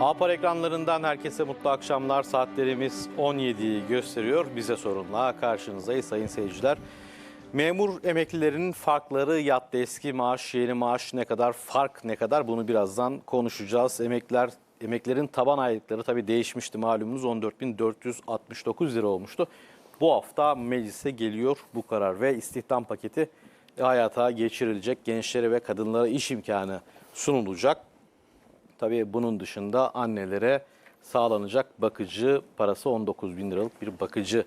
Apar ekranlarından herkese mutlu akşamlar. Saatlerimiz 17'yi gösteriyor. Bize sorunla karşınızdayız sayın seyirciler. Memur emeklilerinin farkları yattı. Eski maaş, yeni maaş ne kadar, fark ne kadar bunu birazdan konuşacağız. Emekliler Emeklerin taban aylıkları tabii değişmişti malumunuz 14.469 lira olmuştu. Bu hafta meclise geliyor bu karar ve istihdam paketi hayata geçirilecek. Gençlere ve kadınlara iş imkanı sunulacak. Tabii bunun dışında annelere sağlanacak bakıcı parası 19 bin liralık bir bakıcı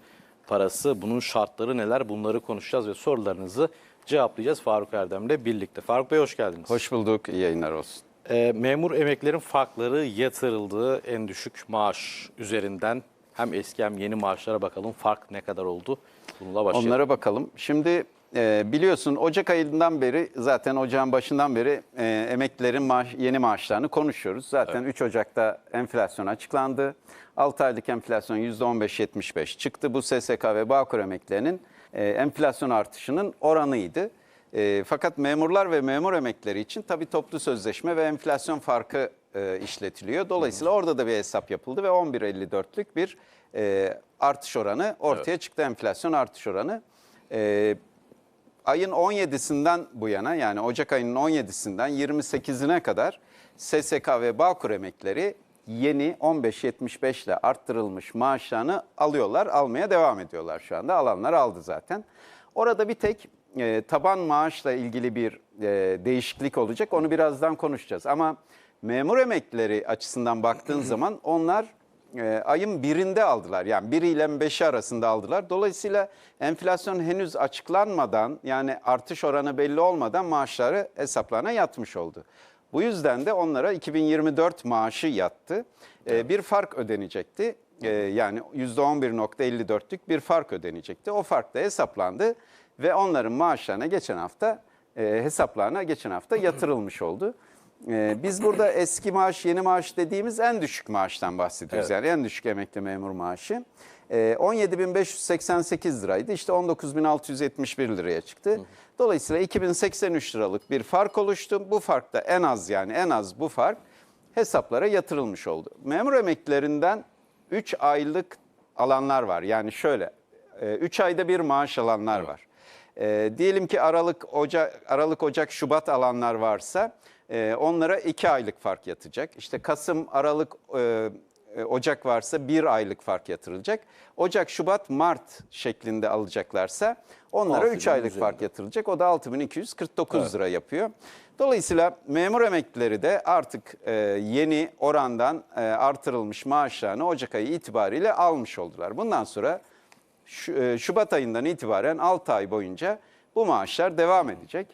parası. Bunun şartları neler bunları konuşacağız ve sorularınızı cevaplayacağız Faruk Erdem'le birlikte. Faruk Bey hoş geldiniz. Hoş bulduk, iyi yayınlar olsun. Ee, memur emeklerin farkları yatırıldığı en düşük maaş üzerinden hem eski hem yeni maaşlara bakalım. Fark ne kadar oldu? Bununla başlayalım. Onlara bakalım. Şimdi e, biliyorsun Ocak ayından beri zaten ocağın başından beri e, emeklilerin maaş, yeni maaşlarını konuşuyoruz. Zaten 3 Ocak'ta enflasyon açıklandı. 6 aylık enflasyon %15.75 çıktı. Bu SSK ve Bağkur emeklilerinin e, enflasyon artışının oranıydı. E, fakat memurlar ve memur emeklileri için tabii toplu sözleşme ve enflasyon farkı e, işletiliyor. Dolayısıyla orada da bir hesap yapıldı ve 11.54'lük bir e, artış oranı ortaya çıktı enflasyon artış oranı. E, ayın 17'sinden bu yana yani Ocak ayının 17'sinden 28'ine kadar SSK ve Bağkur emeklileri yeni 15.75 ile arttırılmış maaşlarını alıyorlar, almaya devam ediyorlar şu anda. Alanlar aldı zaten. Orada bir tek e, taban maaşla ilgili bir e, değişiklik olacak. Onu birazdan konuşacağız. Ama memur emeklileri açısından baktığın zaman onlar e, ayın birinde aldılar. Yani 1 ile 5'i arasında aldılar. Dolayısıyla enflasyon henüz açıklanmadan yani artış oranı belli olmadan maaşları hesaplarına yatmış oldu. Bu yüzden de onlara 2024 maaşı yattı. E, bir fark ödenecekti. E, yani %11.54'lük bir fark ödenecekti. O fark da hesaplandı ve onların maaşlarına geçen hafta e, hesaplarına geçen hafta yatırılmış oldu. E, biz burada eski maaş, yeni maaş dediğimiz en düşük maaştan bahsediyoruz. Yani en düşük emekli memur maaşı. E, 17.588 liraydı. İşte 19.671 liraya çıktı. Dolayısıyla 2083 liralık bir fark oluştu. Bu fark da en az yani en az bu fark hesaplara yatırılmış oldu. Memur emeklilerinden 3 aylık alanlar var. Yani şöyle 3 ayda bir maaş alanlar var. E, diyelim ki Aralık, Ocak, Aralık, Ocak, Şubat alanlar varsa e, onlara 2 aylık fark yatacak. İşte Kasım, Aralık, e, e, Ocak varsa 1 aylık fark yatırılacak. Ocak, Şubat, Mart şeklinde alacaklarsa onlara 3 aylık üzerinde. fark yatırılacak. O da 6249 lira yapıyor. Dolayısıyla memur emeklileri de artık e, yeni orandan e, artırılmış maaşlarını Ocak ayı itibariyle almış oldular. Bundan sonra Şu- e, Şubat ayından itibaren 6 ay boyunca bu maaşlar devam edecek.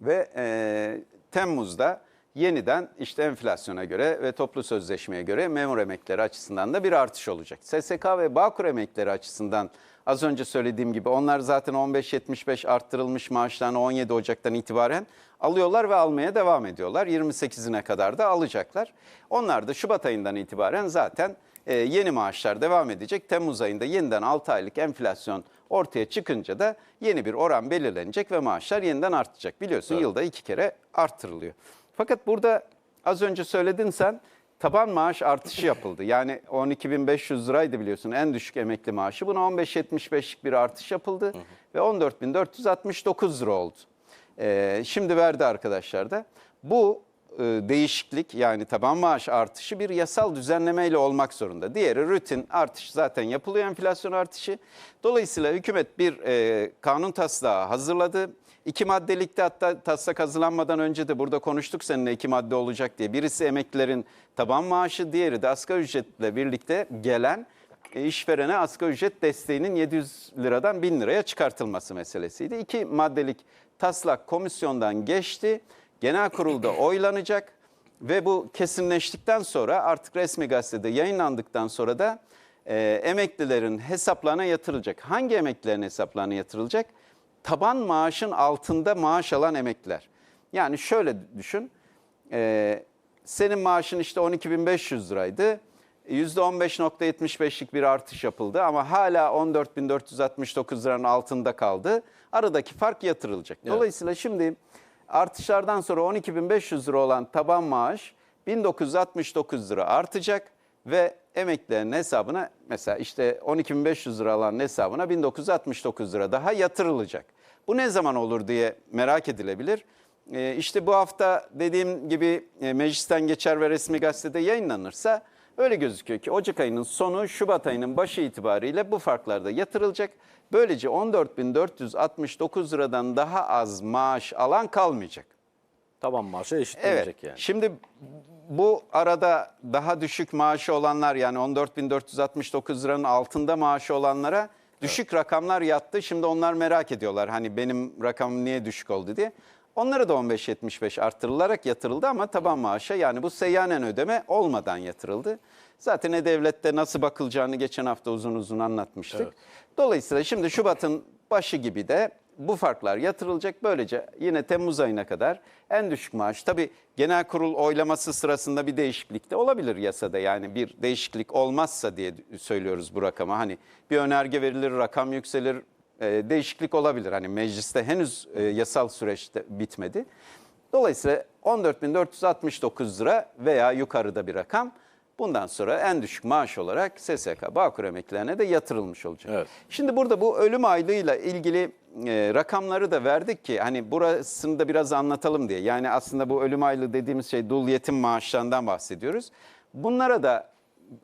Ve e, Temmuz'da yeniden işte enflasyona göre ve toplu sözleşmeye göre memur emeklileri açısından da bir artış olacak. SSK ve Bağkur emeklileri açısından az önce söylediğim gibi onlar zaten 15.75 arttırılmış maaşlarını 17 Ocak'tan itibaren alıyorlar ve almaya devam ediyorlar. 28'ine kadar da alacaklar. Onlar da Şubat ayından itibaren zaten e, yeni maaşlar devam edecek. Temmuz ayında yeniden 6 aylık enflasyon ortaya çıkınca da yeni bir oran belirlenecek ve maaşlar yeniden artacak. Biliyorsun yılda iki kere arttırılıyor. Fakat burada az önce söyledin sen taban maaş artışı yapıldı. Yani 12.500 liraydı biliyorsun en düşük emekli maaşı. Buna 15.75'lik bir artış yapıldı ve 14.469 lira oldu. Ee, şimdi verdi arkadaşlar da. Bu e, değişiklik yani taban maaş artışı bir yasal düzenlemeyle olmak zorunda. Diğeri rutin artış zaten yapılıyor enflasyon artışı. Dolayısıyla hükümet bir e, kanun taslağı hazırladı. İki maddelikte hatta taslak hazırlanmadan önce de burada konuştuk seninle iki madde olacak diye. Birisi emeklilerin taban maaşı, diğeri de asgari ücretle birlikte gelen e, işverene asgari ücret desteğinin 700 liradan 1000 liraya çıkartılması meselesiydi. İki maddelik taslak komisyondan geçti. Genel kurulda oylanacak ve bu kesinleştikten sonra artık resmi gazetede yayınlandıktan sonra da e, emeklilerin hesaplarına yatırılacak. Hangi emeklilerin hesaplarına yatırılacak? Taban maaşın altında maaş alan emekliler. Yani şöyle düşün, e, senin maaşın işte 12.500 liraydı. %15.75'lik bir artış yapıldı ama hala 14.469 liranın altında kaldı. Aradaki fark yatırılacak. Dolayısıyla şimdi artışlardan sonra 12.500 lira olan taban maaş 1969 lira artacak ve emeklilerin hesabına mesela işte 12.500 lira alan hesabına 1969 lira daha yatırılacak. Bu ne zaman olur diye merak edilebilir. Ee, işte bu hafta dediğim gibi e, meclisten geçer ve resmi gazetede yayınlanırsa öyle gözüküyor ki Ocak ayının sonu Şubat ayının başı itibariyle bu farklarda yatırılacak. Böylece 14.469 liradan daha az maaş alan kalmayacak. Taban maaşı eşitlenecek Evet. yani. Şimdi bu arada daha düşük maaşı olanlar yani 14.469 liranın altında maaşı olanlara düşük rakamlar yattı. Şimdi onlar merak ediyorlar hani benim rakamım niye düşük oldu diye. Onlara da 15.75 arttırılarak yatırıldı ama taban maaşa yani bu seyyanen ödeme olmadan yatırıldı. Zaten E-Devlet'te nasıl bakılacağını geçen hafta uzun uzun anlatmıştık. Evet. Dolayısıyla şimdi Şubat'ın başı gibi de bu farklar yatırılacak. Böylece yine Temmuz ayına kadar en düşük maaş. Tabii genel kurul oylaması sırasında bir değişiklik de olabilir yasada. Yani bir değişiklik olmazsa diye söylüyoruz bu rakama. Hani bir önerge verilir, rakam yükselir, e, değişiklik olabilir. Hani mecliste henüz e, yasal süreçte bitmedi. Dolayısıyla 14.469 lira veya yukarıda bir rakam bundan sonra en düşük maaş olarak SSK Bağkur emeklilerine de yatırılmış olacak. Evet. Şimdi burada bu ölüm aylığıyla ilgili e, rakamları da verdik ki hani burasını da biraz anlatalım diye. Yani aslında bu ölüm aylığı dediğimiz şey dul yetim maaşlarından bahsediyoruz. Bunlara da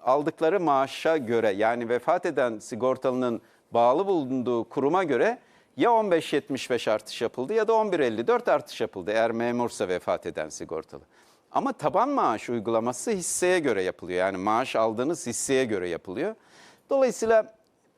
aldıkları maaşa göre yani vefat eden sigortalının bağlı bulunduğu kuruma göre ya 15.75 artış yapıldı ya da 11.54 artış yapıldı eğer memursa vefat eden sigortalı. Ama taban maaş uygulaması hisseye göre yapılıyor. Yani maaş aldığınız hisseye göre yapılıyor. Dolayısıyla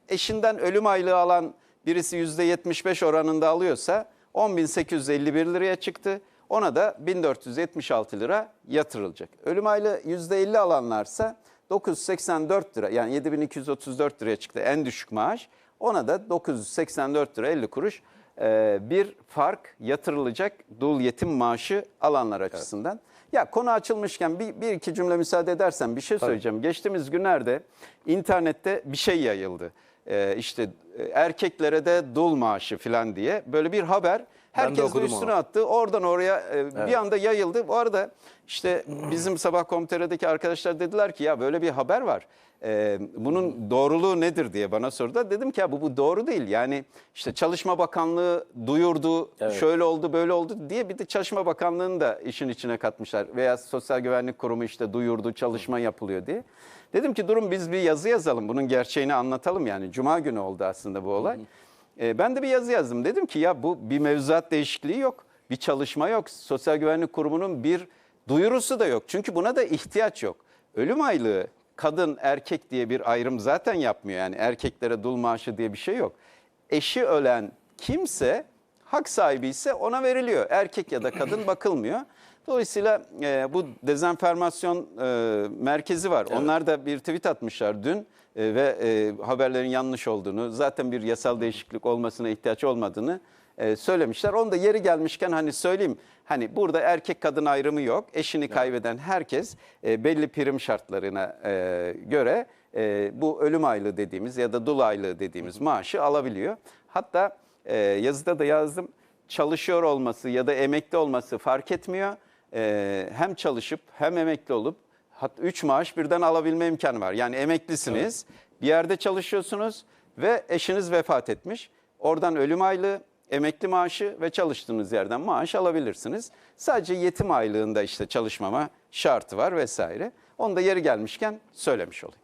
eşinden ölüm aylığı alan birisi %75 oranında alıyorsa 10.851 liraya çıktı. Ona da 1476 lira yatırılacak. Ölüm aylığı %50 alanlarsa 984 lira yani 7234 liraya çıktı en düşük maaş. Ona da 984 lira 50 kuruş e, bir fark yatırılacak dul yetim maaşı alanlar açısından. Ya konu açılmışken bir, bir iki cümle müsaade edersen bir şey söyleyeceğim. Geçtiğimiz günlerde internette bir şey yayıldı. Ee, işte e, erkeklere de dul maaşı falan diye böyle bir haber. Herkes de okudum üstüne onu. attı. Oradan oraya e, bir anda yayıldı. Bu arada işte bizim sabah komiteredeki arkadaşlar dediler ki ya böyle bir haber var. Ee, bunun doğruluğu nedir diye bana sordu. Dedim ki ya bu, bu doğru değil. Yani işte Çalışma Bakanlığı duyurdu, Evet. şöyle oldu, böyle oldu diye bir de Çalışma Bakanlığı'nı da işin içine katmışlar. Veya Sosyal Güvenlik Kurumu işte duyurdu, çalışma yapılıyor diye. Dedim ki durun biz bir yazı yazalım, bunun gerçeğini anlatalım yani. Cuma günü oldu aslında bu olay. Ee, ben de bir yazı yazdım. Dedim ki ya bu bir mevzuat değişikliği yok, bir çalışma yok. Sosyal Güvenlik Kurumu'nun bir duyurusu da yok. Çünkü buna da ihtiyaç yok. Ölüm aylığı kadın erkek diye bir ayrım zaten yapmıyor. Yani erkeklere dul maaşı diye bir şey yok. Eşi ölen kimse hak sahibi ise ona veriliyor. Erkek ya da kadın bakılmıyor. Dolayısıyla e, bu dezenformasyon e, merkezi var. Onlar da bir tweet atmışlar dün e, ve e, haberlerin yanlış olduğunu, zaten bir yasal değişiklik olmasına ihtiyaç olmadığını e, söylemişler. Onu da yeri gelmişken hani söyleyeyim. Hani burada erkek kadın ayrımı yok. Eşini kaybeden herkes e, belli prim şartlarına e, göre e, bu ölüm aylığı dediğimiz ya da dul aylığı dediğimiz maaşı alabiliyor. Hatta e, yazıda da yazdım. Çalışıyor olması ya da emekli olması fark etmiyor. E, hem çalışıp hem emekli olup hatta 3 maaş birden alabilme imkanı var. Yani emeklisiniz, bir yerde çalışıyorsunuz ve eşiniz vefat etmiş. Oradan ölüm aylığı, emekli maaşı ve çalıştığınız yerden maaş alabilirsiniz. Sadece yetim aylığında işte çalışmama şartı var vesaire. Onu da yeri gelmişken söylemiş olayım.